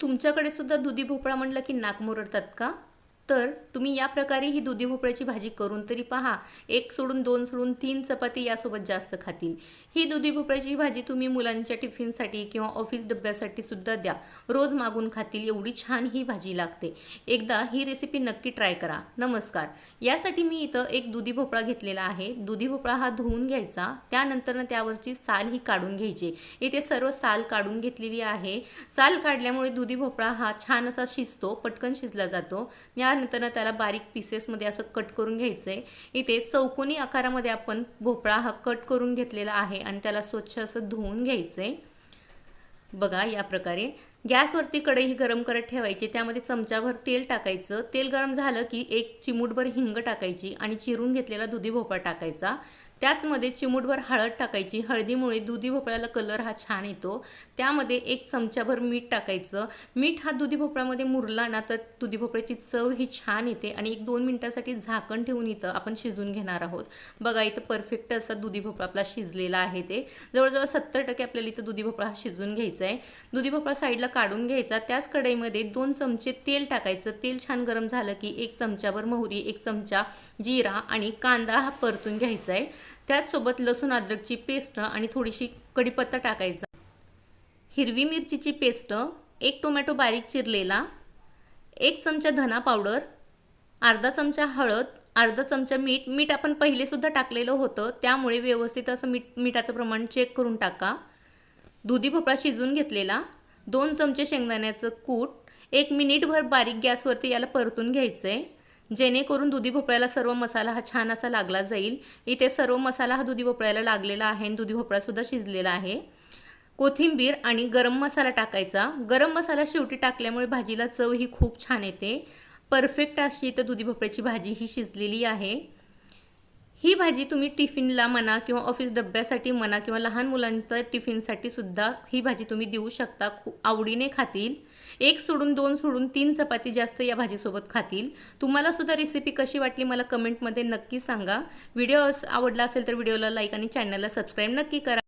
तुमच्याकडे सुद्धा दुधी भोपळा म्हणलं की नाक मुरडतात का? तर तुम्ही या प्रकारे ही दुधी भोपळ्याची भाजी करून तरी पहा एक सोडून दोन सोडून तीन चपाती यासोबत जास्त खातील. ही दुधी भोपळ्याची भाजी तुम्ही मुलांच्या टिफिनसाठी किंवा ऑफिस डब्यासाठी सुद्धा द्या. रोज मागून खातील एवढी छान ही भाजी लागते. एकदा ही रेसिपी नक्की ट्राय करा. नमस्कार. यासाठी मी इथं एक दुधी भोपळा घेतलेला आहे. दुधी भोपळा हा धुवून घ्यायचा त्यानंतर त्यावरची साल ही काढून घ्यायची. इथे सर्व साल काढून घेतलेली आहे. साल काढल्यामुळे दुधी भोपळा हा छान असा शिजतो पटकन शिजला जातो. त्यानंतर त्याला बारीक पीसेसमध्ये असं कट करून घ्यायचं आहे इथे चौकोनी आकारामध्ये आपण भोपळा हा कट करून घेतलेला आहे आणि त्याला स्वच्छ असं धुवून घ्यायचं आहे बघा या प्रकारे. गॅसवरती कढई गरम करत ठेवायची. त्यामध्ये चमचाभर तेल टाकायचं. तेल गरम झालं की एक चिमूटभर हिंग टाकायची आणि चिरून घेतलेला दुधी भोपळा टाकायचा. त्याचमध्ये चिमूटभर हळद टाकायची. हळदीमुळे दुधी भोपळ्याला कलर हा छान येतो. त्यामध्ये एक चमचाभर मीठ टाकायचं. मीठ हा दुधी भोपळ्यामध्ये मुरला ना तर दुधी भोपळ्याची चव ही छान येते आणि एक दोन मिनटासाठी झाकण ठेवून इथं आपण शिजून घेणार आहोत. बघा इथं परफेक्ट असा दुधी भोपळा आपला शिजलेला आहे ते. जवळजवळ सत्तर टक्के आपल्याला इथं दुधी भोपळा हा शिजून घ्यायचा आहे. दुधी भोपळा साईडला काढून घ्यायचा. त्याच कढईमध्ये दोन चमचे तेल टाकायचं. तेल छान गरम झालं की एक चमचाभर मोहरी एक चमचा जिरा आणि कांदा हा परतून घ्यायचा आहे. त्याचसोबत लसूण अद्रकची पेस्ट आणि थोडीशी कढीपत्ता टाकायचा. हिरवी मिरचीची पेस्ट एक टोमॅटो बारीक चिरलेला एक चमचा धना पावडर अर्धा चमचा हळद अर्धा चमचा मीठ. मीठ आपण पहिलेसुद्धा टाकलेलं होतं त्यामुळे व्यवस्थित असं मीठ मिठाचं प्रमाण चेक करून टाका. दुधी भोपळा शिजवून घेतलेला दोन चमचे शेंगदाण्याचं कूट एक मिनिटभर बारीक गॅसवरती याला परतून घ्यायचं आहे जेणेकरून दुधी भोपळ्याला सर्व मसाला हा छान असा लागला जाईल. इथे सर्व मसाला हा दुधी भोपळ्याला लागलेला आहे आणि दुधी भोपळासुद्धा शिजलेला आहे. कोथिंबीर आणि गरम मसाला टाकायचा. गरम मसाला शेवटी टाकल्यामुळे भाजीला चव ही खूप छान येते. परफेक्ट अशी इथं दुधी भोपळ्याची भाजी ही शिजलेली आहे. ही भाजी तुम्ही टिफिनला म्हणा किंवा ऑफिस डब्यासाठी म्हणा किंवा लहान मुलांच्या टिफिनसाठी सुद्धा ही भाजी तुम्ही देऊ शकता. खूप आवडीने खातील. एक सोडून दोन सोडून तीन चपाती जास्त या भाजीसोबत खातील. तुम्हाला सुद्धा रेसिपी कशी वाटली मला कमेंटमध्ये नक्की सांगा. व्हिडिओ आवडला असेल तर व्हिडिओला लाईक आणि चॅनलला सबस्क्राईब नक्की करा.